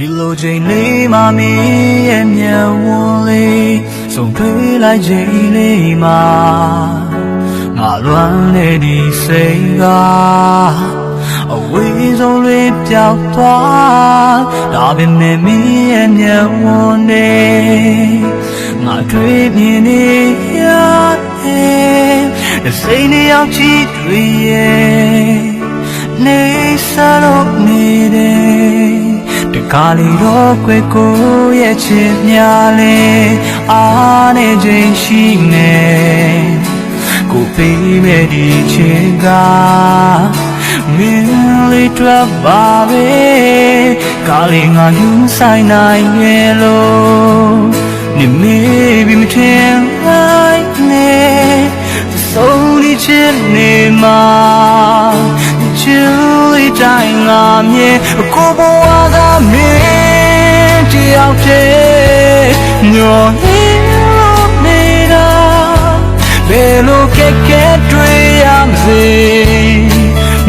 လိုချိန်လေးမှမင်းရဲ့မျက်ဝန်းလေးစုံတွေ့လိုက်ချိန်လေးမှာငါလွမ်းနေဒီစိတ်ကအဝေးဆုံးလေးပြောက်သွားဒါပေမဲ့မင်းရဲ့မျက်ဝန်းလေးငါတွေ့မြင်နေရတယ်စိတ်နဲ့ရောက်ချီတွေ့ရဲ့နေစားလို့နေတယ် တကားလီတော့ကွယ်ကိုရဲ့ချစ်များလဲအားနေခြင်းရှိနေကိုပေးမဲ့ဒီချင်ကမင်းလေးတွေ့ပါပဲကားလေးငါယူဆိုင်နိုင်ရဲ့လို့နေမေးပြီးမထင်လိုက်နဲ့ဆုံးဒီချစ်နေမှာချူလေး တိုင်းငါမြင်ကိုဘဝကမင်းတယောက်တည်းညောဟင်းလို့နေတာဘယ်လိုကဲကဲတွေ့ရမစေ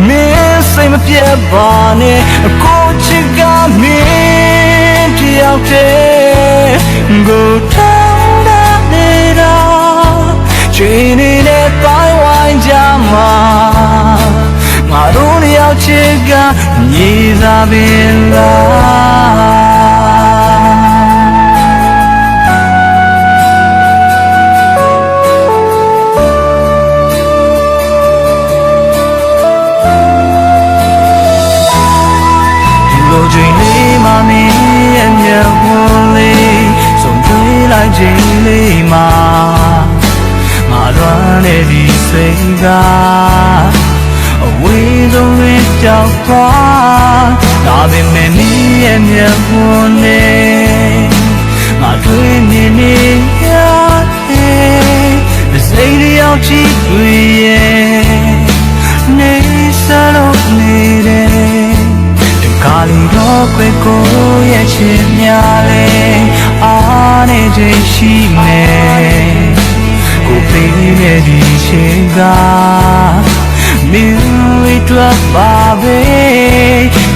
မင်းစိတ်မပြတ်ပါနဲ့ကိုချစ်ကမင်းတယောက်တည်းကို ပင်လားဒီလိုချိန်လေးမှမင်းရဲ့မျက်ဝန်းလေးစုံတွေ့လိုက်ချိန်လေးမှာငါလွမ်းနေဒီစိတ်က အဝေးဆုံးရကြောက်သွားဒါပေမဲ့မင်းရဲ့မျက်ဝန်းလေးငါတွေ့မြင်နေရတယ်စိတ်ရောက်ချီတွေ့ရဲ့နေစလို့နေတယ်တကားလီတော့ကွယ်ကိုရဲ့ချစ်များလဲအားနေခြင်းရှိနေကိုပေးတဲ့ဒီချိန်က မင်းလေးတွေ့ပါပဲ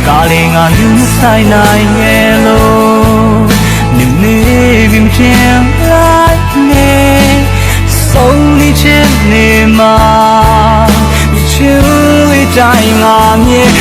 ကားလေးငါယူမဆိုင်နိုင်ရဲ့လို့နေနေပြီးမချင်လိုက်နေဆုံးနေချင်နေမှာချစ်လေးတိုင်းငါမြင်